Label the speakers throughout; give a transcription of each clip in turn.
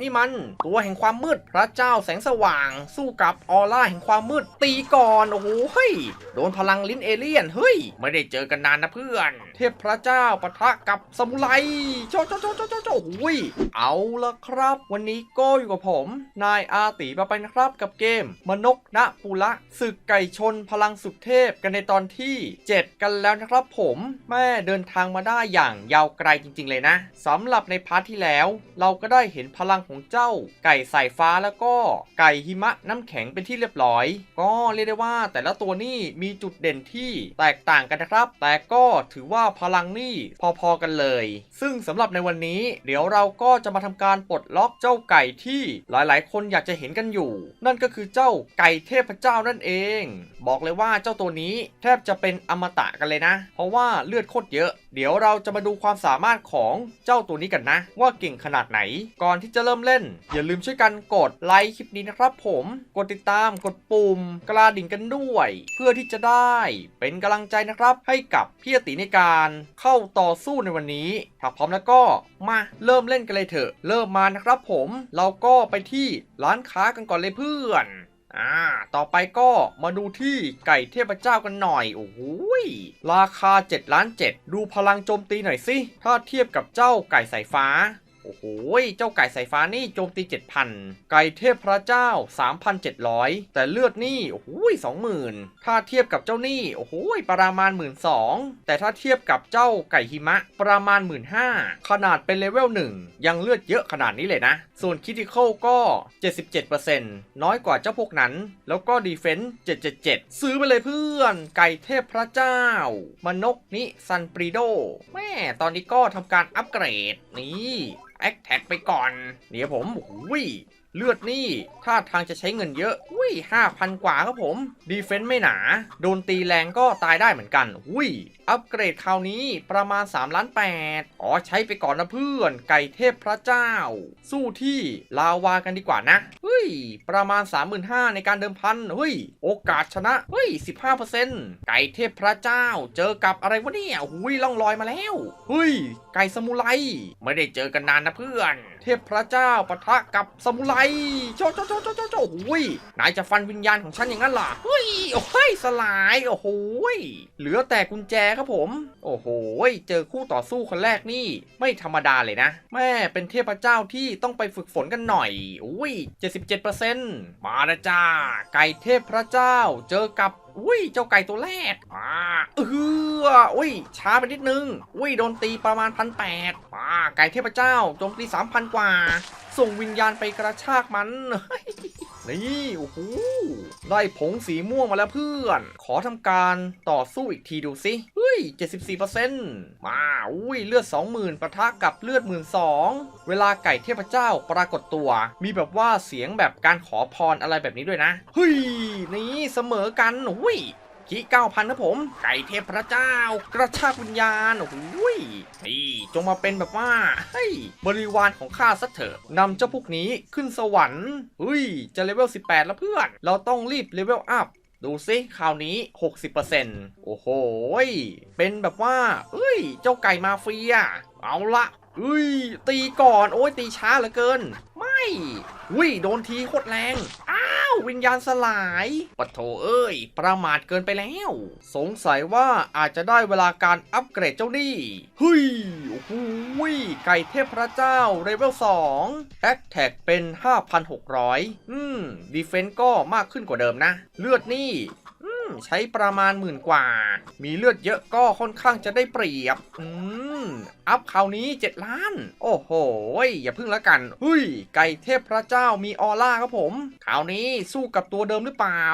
Speaker 1: นี่มันตัวแห่งความมืดพระเจ้าแสงสว่าง สู้กับออร่าแห่งความมืดตีก่อนโอ้โหเฮ้ยโดนพลังลิ้นเอเลี่ยนเฮ้ยไม่ได้เจอกันนานนะเพื่อน เทพพระเจ้าปะทะกับสมุไรโจโจโจโจโจโจโอ้ยเอาละครับ วันนี้ก็อยู่กับผม นายอาตีมาไปนะครับกับเกม มนกณภูละศึกไก่ชนพลังสุดเทพกันในตอนที่ 7 กันแล้วนะครับผมแม่เดินทางมาได้อย่างยาวไกลจริง ๆ เลยนะสำหรับในพาร์ทที่แล้ว เราก็ได้เห็นพลังของเจ้าไก่สายฟ้าแล้วก็ไก่หิมะน้ำแข็งเป็นที่เรียบร้อย ก็เรียกได้ว่าแต่ละตัวนี่มีจุดเด่นที่แตกต่างกันนะครับ แต่ก็ถือว่าพลังนี่พอๆกันเลย ซึ่งสำหรับในวันนี้ เดี๋ยวเราก็จะมาทำการปลดล็อกเจ้าไก่ที่หลายๆ คนอยากจะเห็นกันอยู่ นั่นก็คือเจ้าไก่เทพเจ้านั่นเอง บอกเลยว่าเจ้าตัวนี้แทบจะเป็นอมตะกันเลยนะ เพราะว่าเลือดโคตรเยอะ เดี๋ยวเราจะมาดูความสามารถของเจ้าตัวนี้กันนะ ว่าเก่งขนาดไหนก่อนที่จะเริ่มเล่น อย่าลืมช่วยกันกดไลค์คลิปนี้นะครับผมกดติดตามกดปุ่ม กระดิ่งกันด้วย เพื่อที่จะได้เป็นกำลังใจนะครับ ให้กับพี่อติในการเข้าต่อสู้ในวันนี้ถ้าพร้อมแล้วก็มาเริ่มเล่นกันเลยเถอะ เริ่มมานะครับผมเราก็ไปที่ร้านค้ากันก่อนเลยเพื่อนอ่า ต่อไปก็มาดูที่ไก่เทพเจ้ากันหน่อย โอ้โหราคา7ล้าน7ดูพลังโจมตีหน่อยสิ ถ้าเทียบกับเจ้าไก่สายฟ้า โอ้โห เจ้าไก่สายฟ้านี่โจมตี 7,000 ไก่เทพพระเจ้า 3,700 แต่เลือดนี่ โอ้โหย20,000ถ้าเทียบกับเจ้านี่ โอ้โห ประมาณ12,000แต่ถ้าเทียบกับเจ้าไก่หิมะ ประมาณ15,000ขนาดเป็นเลเวล1ยังเลือดเยอะขนาดนี้เลยนะ ส่วนคิติคอลก็ 77%น้อยกว่าเจ้าพวกนั้น แล้วก็ดีเฟนส์777 ซื้อไปเลยเพื่อน ไก่เทพพระเจ้ามนกนิซันปรีโด แม่ ตอนนี้ก็ทำการอัปเกรด นี่แอคแท็กไปก่อนเนี่ยผมโอ้ยเลือดนี่ท่าทางจะใช้เงินเยอะอุ้ยห้าพันกว่าครับผม ดีเฟนต์ไม่หนา โดนตีแรงก็ตายได้เหมือนกันอุ้ย อัปเกรดคราวนี้ประมาณ3ล้าน8อ๋อใช้ไปก่อนนะเพื่อน ไก่เทพพระเจ้า สู้ที่ลาวากันดีกว่านะเฮ้ย ประมาณ 35,000 ในการเดิมพัน เฮ้ย โอกาสชนะ เฮ้ย 15%ไก่เทพพระเจ้า เจอกับอะไรวะเนี่ยหุยล่องลอยมาแล้ว เฮ้ย ไก่สมุไร ไม่ได้เจอกันนานนะเพื่อน เทพพระเจ้าปะทะกับสมุไรโจโจโจโจโจโจหุยนายจะฟันวิญญาณของฉันอย่างนั้นเหรอเฮ้ย โอ้ย สลาย โอ้โหเหลือแต่กุญแจครับผม โอ้โห เจอคู่ต่อสู้คนแรกนี่ ไม่ธรรมดาเลยนะ แม่เป็นเทพเจ้าที่ต้องไปฝึกฝนกันหน่อย อุ้ย17%มาแล้วจ้า ไก่เทพพระเจ้า เจอกับอุ้ยเจ้าไก่ตัวแรกอ่าเอออุ้ยช้าไปนิดนึงอุ้ยโดนตีประมาณพันแปดอ่าไก่เทพเจ้าโจมตีสามพันกว่า ส่งวิญญาณไปกระชากมัน นี่โอ้โหได้ผงสีม่วงมาแล้วเพื่อน ขอทำการต่อสู้อีกทีดูสิเฮ้ย 74%มาอุ้ยเลือด 20,000ปะทะกับเลือด 12,000เวลาไก่เทพเจ้าปรากฏตัว มีแบบว่าเสียงแบบการขอพรอะไรแบบนี้ด้วยนะเฮ้ยนี่เสมอกันอุ้ย ขีเก้าพันครับผม ไก่เทพพระเจ้า กระชากวิญญาณ โอ้โหยนี่จงมาเป็นแบบว่าเฮ้ยบริวารของข้าซะเถอะนำเจ้าพวกนี้ขึ้นสวรรค์เฮ้ย จะเลเวล 18 แล้วเพื่อน เราต้องรีบเลเวลอัพดูซิคราวนี้ 60%โอ้โห เป็นแบบว่า เอ้ย เจ้าไก่มาเฟีย เอาละเอ้ย ตีก่อน โอ้ย ตีช้าเหลือเกิน ไม่วิโดนทีโคตรแรงอ้า วิญญาณสลายปะโถเอ้ย ประมาทเกินไปแล้ว สงสัยว่าอาจจะได้เวลาการอัปเกรดเจ้านี่เฮ้ยโอ้โหไก่เทพพระเจ้าเลเวล2แอคแท็กเป็น 5,600 อืมดีเฟนส์ก็มากขึ้นกว่าเดิมนะ เลือดนี่ ใช้ประมาณหมื่นกว่า มีเลือดเยอะก็ค่อนข้างจะได้เปรียบ อืม อัพคราวนี้ 7 ล้าน โอ้โห อย่าพึ่งแล้วกันเฮ้ย ไก่เทพพระเจ้ามีออร่าครับผม คราวนี้สู้กับตัวเดิมหรือเปล่า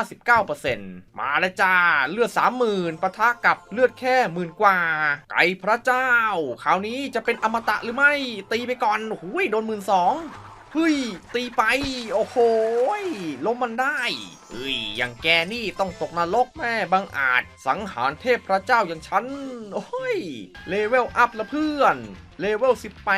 Speaker 1: 59%มาแล้วจ้า เลือด 30,000ปะทะกับเลือดแค่หมื่นกว่า ไก่พระเจ้า คราวนี้จะเป็นอมตะหรือไม่ ตีไปก่อน หุยโดนหมื่นสอง เฮ้ย ตีไป โอ้โหล้มมันได้เฮ้ยอย่างแกนี่ต้องตกนรกแม่บังอาจ สังหารเทพพระเจ้าอย่างฉัน โอ้ย เลเวลอัพละเพื่อน เลเวล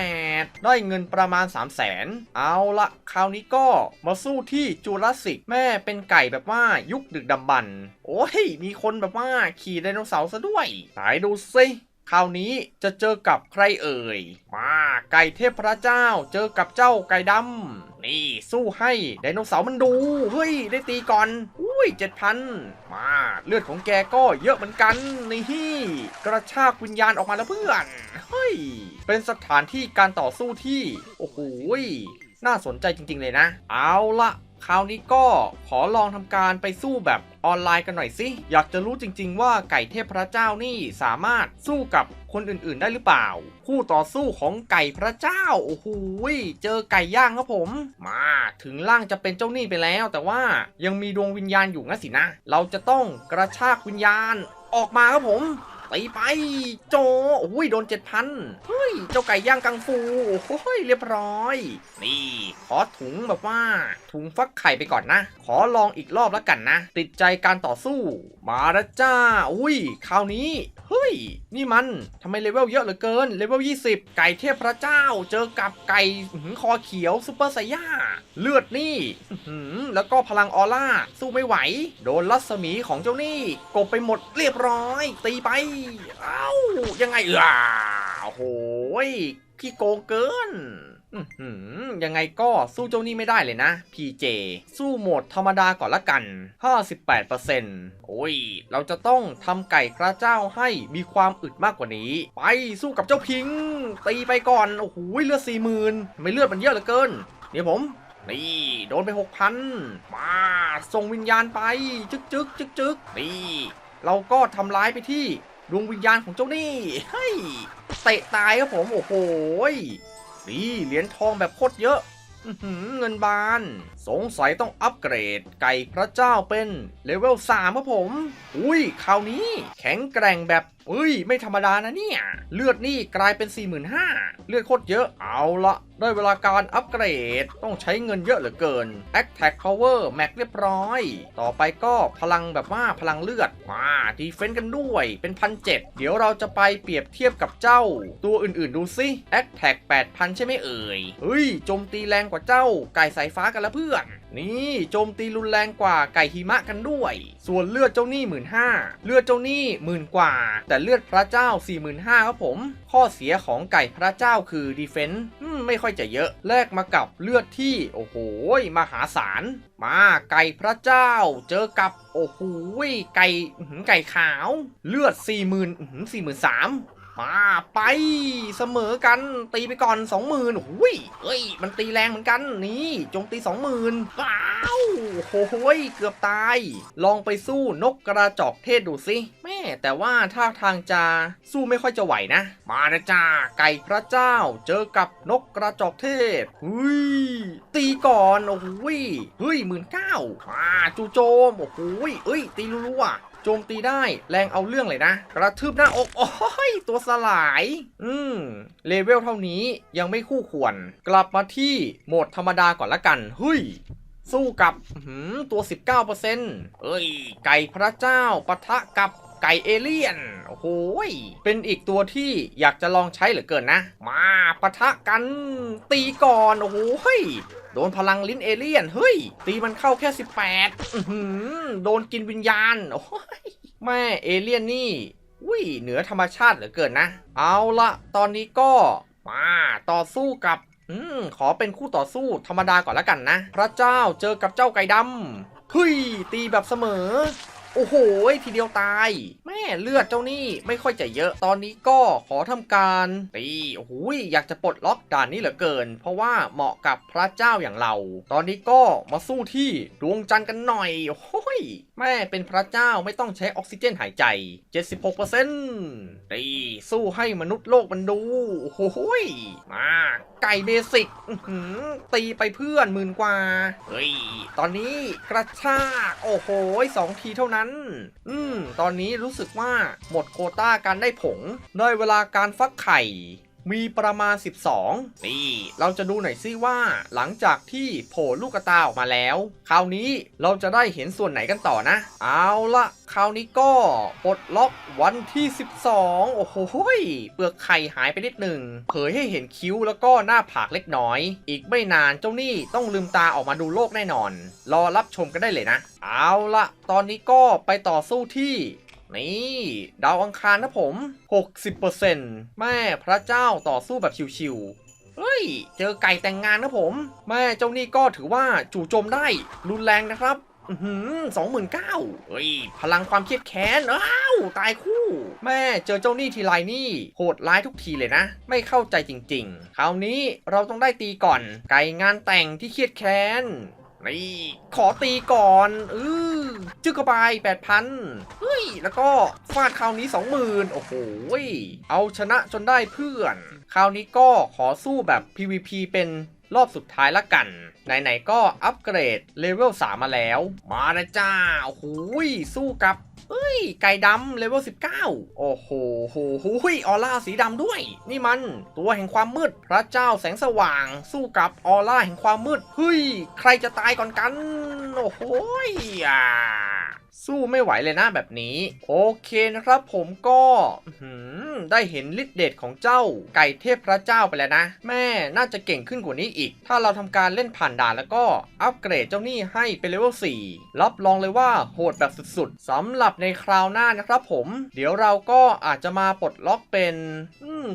Speaker 1: 18 ได้เงินประมาณ 3 0 0แสน เอาละคราวนี้ก็มาสู้ที่จูราสสิกแม่เป็นไก่แบบว่ายุคดึกดำบรรพ์โอ้ย มีคนแบบว่าขี่ไดโนเสาร์ซะด้วยไหนดูสิคราวนี้จะเจอกับใครเอ่ย มา ไก่เทพพระเจ้า เจอกับเจ้าไก่ดำนี่สู้ให้ไดโนเสาร์มันดู เฮ้ย ได้ตีก่อน อุ้ยเจ็ดพันมาเลือดของแกก็เยอะเหมือนกันนี่กระชากวิญญาณออกมาแล้วเพื่อน เฮ้ย เป็นสถานที่การต่อสู้ที่ โอ้โหน่าสนใจจริงๆเลยนะ เอาละ คราวนี้ก็ขอลองทำการไปสู้แบบออนไลน์กันหน่อยสิ อยากจะรู้จริง ๆ ว่าไก่เทพพระเจ้านี่สามารถสู้กับคนอื่นๆได้หรือเปล่า คู่ต่อสู้ของไก่พระเจ้า โอ้โหเจอไก่ย่างครับผม มาถึงล่างจะเป็นเจ้าหนี้ไปแล้ว แต่ว่ายังมีดวงวิญญาณอยู่งั้นสินะ เราจะต้องกระชากวิญญาณออกมาครับผม ตีไป โจโอ้ยโดนเจ็ดพันเฮ้ย เจ้าไก่ย่างกังฟู โอ้ยเรียบร้อย นี่ ขอถุงแบบว่า ถุงฟักไข่ไปก่อนนะ ขอลองอีกรอบแล้วกันนะ ติดใจการต่อสู้ มาล้วจ้า อุ้ย คราวนี้ เฮ้ย นี่มันทำไมเลเวลเยอะเหลือเกิน เลเวล 20 ไก่เทพพระเจ้า เจอกับไก่ข้อหืคอเขียวซูเปอร์ไซย่า เลือดนี่หืแล้วก็พลังออร่า สู้ไม่ไหว โดนรัศมีของเจ้านี่ กบไปหมดเรียบร้อย ตีไปเอ้า ยังไงเอะโอ้โหยขี้โกงเกินยังไงก็สู้เจ้านี่ไม่ได้เลยนะ PJ สู้โหมดธรรมดาก่อนละกัน 58%โอ้ย เราจะต้องทำไก่พระเจ้าให้มีความอึดมากกว่านี้ ไปสู้กับเจ้าพิงค์ตีไปก่อน โอ้โห เลือด40,000ทำไม่เลือดมันเยอะเหลือเกิน เดี๋ยวผม นี่ โดนไป 6,000 มาส่งวิญญาณไป จึกจึกจึกจึกนี่ เราก็ทำร้ายไปที่ ดวงวิญญาณของเจ้านี่เฮ้ยเตะตายครับผม โอ้โหนี่เหรียญทองแบบโคตรเยอะเงินบานสงสัยต้องอัปเกรดไก่พระเจ้าเป็นเลเวล3ครับผม อุ้ยคราวนี้แข็งแกร่งแบบอุ้ย ไม่ธรรมดานะเนี่ย เลือดนี่กลายเป็น 45,000 เลือดโคตรเยอะเอาละได้เวลาการอัปเกรดต้องใช้เงินเยอะเหลือเกิน Attack Power Max เรียบร้อย ต่อไปก็พลังแบบว่าพลังเลือดมาดีเฟนต์กันด้วยเป็นพันเเดี๋ยวเราจะไปเปรียบเทียบกับเจ้า ตัวอื่นๆดูซิ Attack 8,000 ใช่ไหมเอ่ยเฮ้ยโจมตีแรงกว่าเจ้าไก่สายฟ้ากันละเพื่อนนี่โจมตีรุนแรงกว่าไก่หิมะกันด้วย ส่วนเลือดเจ้าหนี่หมื่นห้าเลือดเจ้าหนี่หมื่นกว่า แต่เลือดพระเจ้า45,000ครับผม ข้อเสียของไก่พระเจ้าคือดีเฟนต์ไม่ค่อยจะเยอะแลกมากับเลือดที่โอ้โหมหาศาลมาไก่พระเจ้า เจอกับโอ้โหไก่ไก่ขาว เลือด40,000อื้อหือ43,000ม มาไปเสมอกันตีไปก่อน20,000โอ้ยเอ้ย มันตีแรงเหมือนกันนี่โจมตี20,000ว้าวโอ้โหยเกือบตาย ลองไปสู้นกกระจอกเทศดูสิแม่แต่ว่าท่าทางจะสู้ไม่ค่อยจะไหวนะ มานะจ้าไก่พระเจ้า เจอกับนกกระจอกเทศเฮ้ยตีก่อนโอ้โหยเฮ้ยหมื่นเก้ามาจูโจมโอ้โหยเอ้ยตีรัว โจมตีได้แรงเอาเรื่องเลยนะ กระทืบหน้าอกโอ้ยตัวสลาย อืมเลเวลเท่านี้ยังไม่คู่ควร กลับมาที่โหมดธรรมดาก่อนละกันเฮ้ยสู้กับอื้อหือตัว 19%เอ้ย ไก่พระเจ้าปะทะกับไก่เอเลี่ยน โอ้โหยเป็นอีกตัวที่อยากจะลองใช้เหลือเกินนะ มาปะทะกันตีก่อน โอ้โหย โดนพลังลิ้นเอเลี่ยน เฮ้ย ตีมันเข้าแค่ 18 อื้อหือโดนกินวิญญาณ โอ้ยแม่เอเลี่ยนนี่อุ้ยเหนือธรรมชาติเหลือเกินนะ เอาละตอนนี้ก็มาต่อสู้กับ อืม ขอเป็นคู่ต่อสู้ธรรมดาก่อนละกันนะ พระเจ้าเจอกับเจ้าไก่ดำเฮ้ยตีแบบเสมอ โอ้โหทีเดียวตาย แม่เลือดเจ้านี่ไม่ค่อยจะเยอะ ตอนนี้ก็ขอทำการตีโอ้โหอยากจะปลดล็อกด่านนี้เหลือเกิน เพราะว่าเหมาะกับพระเจ้าอย่างเรา ตอนนี้ก็มาสู้ที่ดวงจันทร์กันหน่อยโอ้ยแม่เป็นพระเจ้าไม่ต้องใช้ออกซิเจนหายใจ 76%ตีสู้ให้มนุษย์โลกมันดูโอ้โหยมาไก่เบสิกตีไปเพื่อนหมื่นกว่าเฮ้ยตอนนี้กระชากโอ้โหสองทีเท่านั้นอืม ตอนนี้รู้สึกว่าหมดโคต้าการได้ผง ได้เวลาการฟักไข่ มีประมาณ 12นี่เราจะดูหน่อยซิว่า หลังจากที่โผล่ลูกกระตาออกมาแล้ว คราวนี้เราจะได้เห็นส่วนไหนกันต่อนะ เอาละคราวนี้ก็ปลดล็อกวันที่ 12 โอ้โหยเปลือกไข่หายไปนิดหนึ่งเผยให้เห็นคิ้วแล้วก็หน้าผากเล็กน้อย อีกไม่นานเจ้านี่ต้องลืมตาออกมาดูโลกแน่นอน รอรับชมกันได้เลยนะ เอาละตอนนี้ก็ไปต่อสู้ที่ นี่ดาวอังคารนะผม 60%แม่พระเจ้าต่อสู้แบบชิวๆเฮ้ย เจอไก่แต่งงานนะผม แม่เจ้านี่ก็ถือว่าจู่โจมได้รุนแรงนะครับอือหือสองหมื่นเก้าเฮ้ย พลังความเครียดแค้น อ้าว ตายคู่ แม่เจอเจ้านี่ทีไรนี่ โหดร้ายทุกทีเลยนะ ไม่เข้าใจจริง ๆ คราวนี้เราต้องได้ตีก่อน ไก่งานแต่งที่เครียดแค้น นี่ขอตีก่อนอือจึกกระบายแปดพันเฮ้ย แล้วก็ฟาดคราวนี้สองหมื่นโอ้โหเอาชนะจนได้เพื่อน คราวนี้ก็ขอสู้แบบ PVP เป็นรอบสุดท้ายละกัน ไหน ๆ ก็อัปเกรดเลเวล3มาแล้ว มาแล้วจ้าโอ้โหสู้กับ เฮ้ย ไก่ดำเลเวล19 โอ้โหโหโหยออร่าสีดำด้วย นี่มัน ตัวแห่งความมืด พระเจ้าแสงสว่าง สู้กับออร่าแห่งความมืด เฮ้ย ใครจะตายก่อนกัน โอ้โหยอะสู้ไม่ไหวเลยนะแบบนี้ โอเคนะครับผมก็หืม ได้เห็นฤทธิ์เดชของเจ้าไก่เทพพระเจ้าไปแล้วนะ แม่น่าจะเก่งขึ้นกว่านี้อีก ถ้าเราทำการเล่นผ่านด่านแล้วก็อัปเกรดเจ้านี่ให้เป็นเลเวล4รับรองเลยว่าโหดแบบสุดๆสำหรับในคราวหน้านะครับผม เดี๋ยวเราก็อาจจะมาปลดล็อกเป็น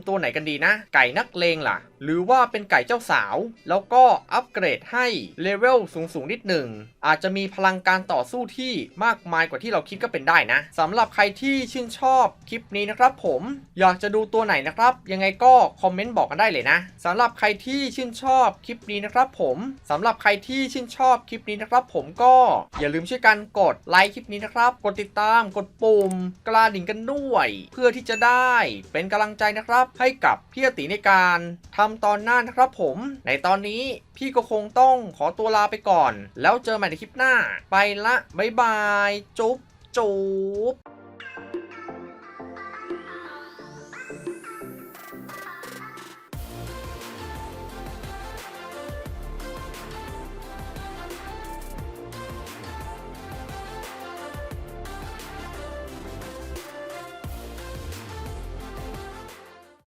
Speaker 1: ตัวไหนกันดีนะ ไก่นักเลงล่ะ หรือว่าเป็นไก่เจ้าสาว แล้วก็อัปเกรดให้เลเวลสูงๆนิดหนึ่งอาจจะมีพลังการต่อสู้ที่มากมายกว่าที่เราคิดก็เป็นได้นะสำหรับใครที่ชื่นชอบคลิปนี้นะครับผมอยากจะดูตัวไหนนะครับ ยังไงก็คอมเมนต์บอกกันได้เลยนะสำหรับใครที่ชื่นชอบคลิปนี้นะครับผมสำหรับใครที่ชื่นชอบคลิปนี้นะครับ ผมก็อย่าลืมช่วยกันกดไลค์คลิปนี้นะครับ กดติดตามกดปุ่มกระดิ่งกันด้วย เพื่อที่จะได้เป็นกำลังใจนะครับ ให้กับพี่อติในการทำตอนหน้านะครับผม ในตอนนี้พี่ก็คงต้องขอตัวลาไปก่อน แล้วเจอใหม่ในคลิปหน้า ไปละบ๊ายบาย จุ๊บจุ๊บ